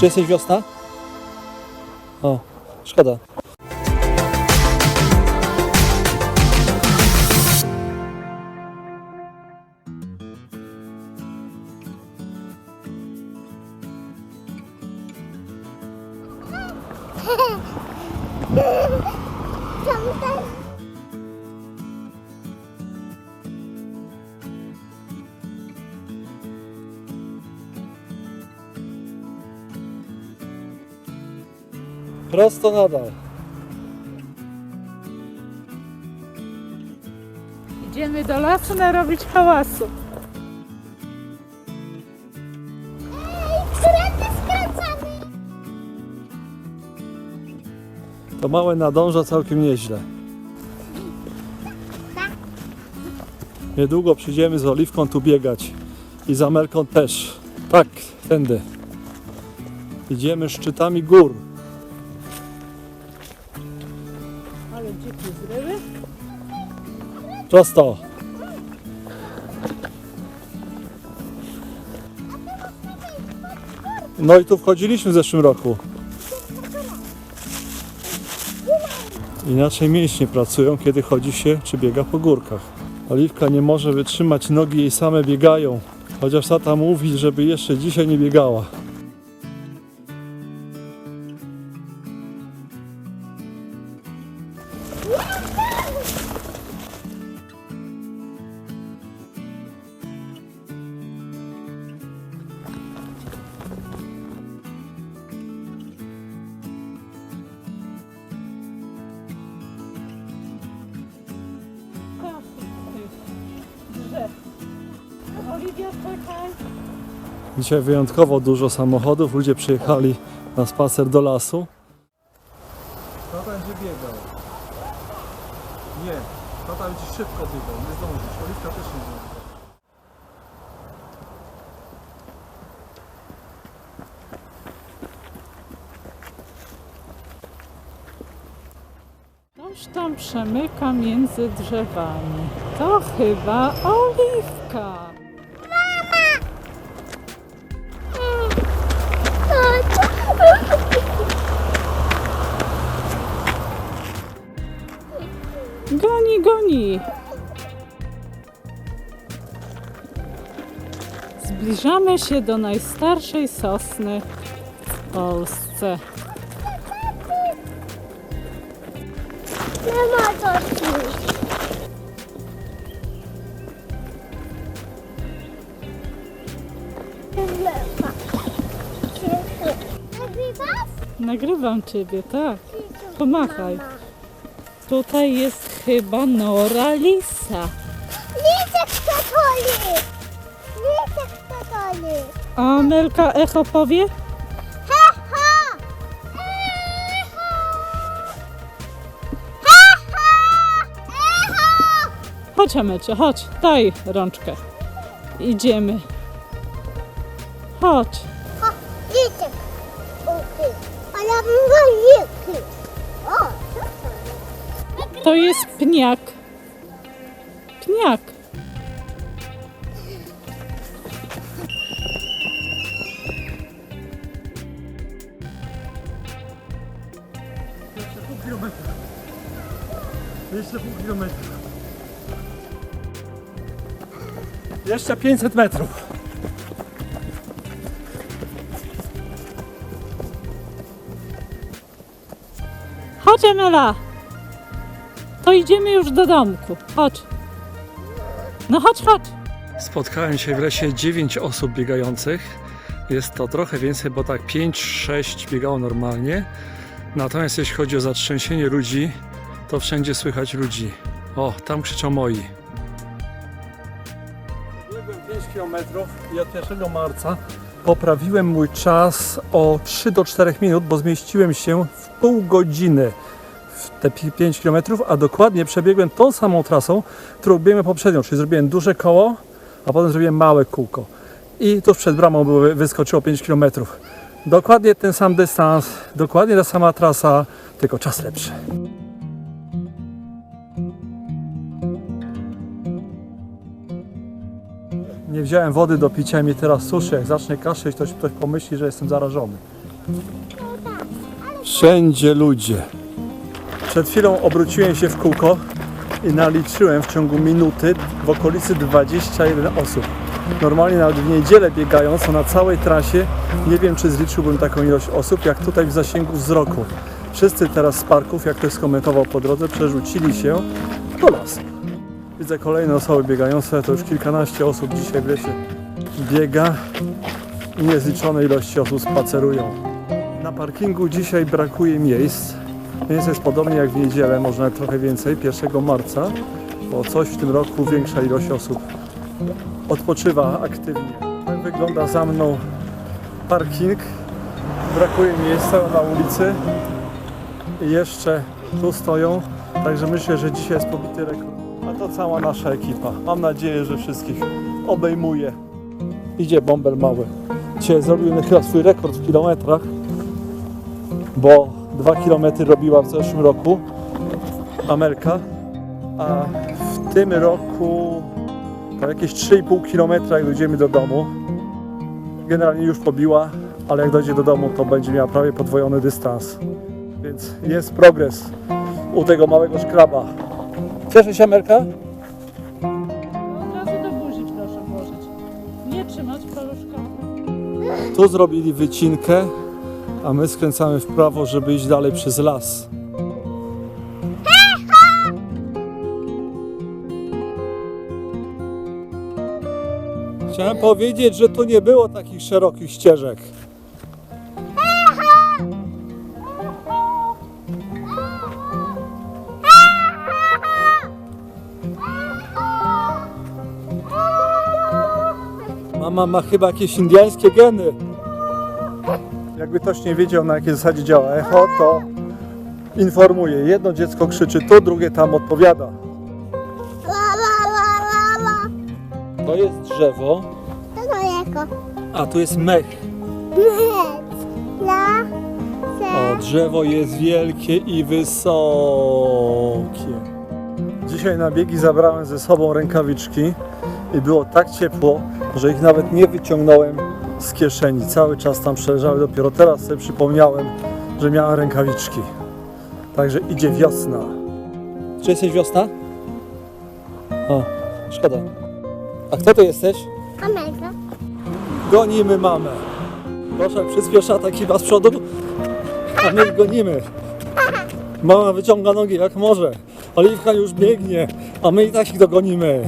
Czy jesteś wiosna? O, szkoda. Prosto nadal. Idziemy do lasu narobić hałasu. To małe nadąża całkiem nieźle. Niedługo przyjdziemy z Oliwką tu biegać. I z Amerką też. Tak, tędy. Idziemy szczytami gór. Ale dziki zryły. Prosto. No i tu wchodziliśmy w zeszłym roku. Inaczej mięśnie pracują, kiedy chodzi się czy biega po górkach. Oliwka nie może wytrzymać, nogi jej same biegają. Chociaż tata mówi, żeby jeszcze dzisiaj nie biegała. Oliwia. Dzisiaj wyjątkowo dużo samochodów, ludzie przyjechali na spacer do lasu. Tata będzie biegał. Nie, tata będzie szybko biegał, nie zdążysz. Oliwka też nie zdąży. Ktoś tam przemyka między drzewami. To chyba oliwka. Goni, goni. Zbliżamy się do najstarszej sosny w Polsce. Nie ma co tu. Lewa. Nagrywasz? Nagrywam ciebie, tak. Pomachaj. Tutaj jest chyba Nora Lisa. Lisek katoli. Lisek katoli. A Amelka Echo powie? Ha, ha. Echo. Ha, ha. Echo. Chodź Amelcia, chodź, daj rączkę. Idziemy. Chodź. To? Jest pniak. Pniak. Jeszcze pół kilometra. Jeszcze pół kilometra. Jeszcze 500 metrów. Chodź Amela. To idziemy już do domku. Chodź. No chodź, chodź. Spotkałem się w lesie 9 osób biegających. Jest to trochę więcej, bo tak 5-6 biegało normalnie. Natomiast jeśli chodzi o zatrzęsienie ludzi, to wszędzie słychać ludzi. O, tam krzyczą moi. Biegłem 5 km i od 1 marca poprawiłem mój czas o 3 do 4 minut, bo zmieściłem się w pół godziny te 5 km, a dokładnie przebiegłem tą samą trasą, którą biegłem poprzednio, czyli zrobiłem duże koło, a potem zrobiłem małe kółko. I tuż przed bramą było, wyskoczyło 5 km. Dokładnie ten sam dystans, dokładnie ta sama trasa, tylko czas lepszy. Nie wziąłem wody do picia i mnie teraz suszy. Jak zacznę kaszleć, to ktoś pomyśli, że jestem zarażony. Wszędzie ludzie. Przed chwilą obróciłem się w kółko i naliczyłem w ciągu minuty w okolicy 21 osób. Normalnie nawet w niedzielę biegając, na całej trasie nie wiem, czy zliczyłbym taką ilość osób, jak tutaj w zasięgu wzroku. Wszyscy teraz z parków, jak ktoś skomentował po drodze, przerzucili się do lasu. Widzę kolejne osoby biegające, to już kilkanaście osób dzisiaj w lesie biega i niezliczone ilości osób spacerują. Na parkingu dzisiaj brakuje miejsc, więc jest podobnie jak w niedzielę, może trochę więcej, 1 marca, bo coś w tym roku większa ilość osób odpoczywa aktywnie. Tak wygląda za mną parking. Brakuje miejsca na ulicy i jeszcze tu stoją, także myślę, że dzisiaj jest pobity rekord. A to cała nasza ekipa. Mam nadzieję, że wszystkich obejmuje. Idzie bąbel mały. Dzisiaj zrobił chyba swój rekord w kilometrach, bo 2 km robiła w zeszłym roku Amerka, a w tym roku to jakieś 3,5 km jak dojdziemy do domu. Generalnie już pobiła, ale jak dojdzie do domu, to będzie miała prawie podwojony dystans. Więc jest progres u tego małego szkraba. Cieszysz się Amerka? Od razu do buzi proszę włożyć. Nie trzymać paluszka. Tu zrobili wycinkę, a my skręcamy w prawo, żeby iść dalej przez las. Chciałem powiedzieć, że tu nie było takich szerokich ścieżek. Mama ma chyba jakieś indyjskie geny. Jakby ktoś nie wiedział na jakiej zasadzie działa echo, to informuje. Jedno dziecko krzyczy tu, drugie tam odpowiada. To jest drzewo, To to a tu jest mech. Mec. La. O, drzewo jest wielkie i wysokie. Dzisiaj na biegi zabrałem ze sobą rękawiczki i było tak ciepło, że ich nawet nie wyciągnąłem z kieszeni. Cały czas tam przeleżały. Dopiero teraz sobie przypomniałem, że miałem rękawiczki. Także idzie wiosna. Czy jesteś wiosna? O, szkoda. A kto to jesteś? Amelka. Gonimy mamę. Proszę, przyspiesza taki was z przodu, a my gonimy. Mama wyciąga nogi jak może. Oliwka już biegnie, a my i tak ich dogonimy.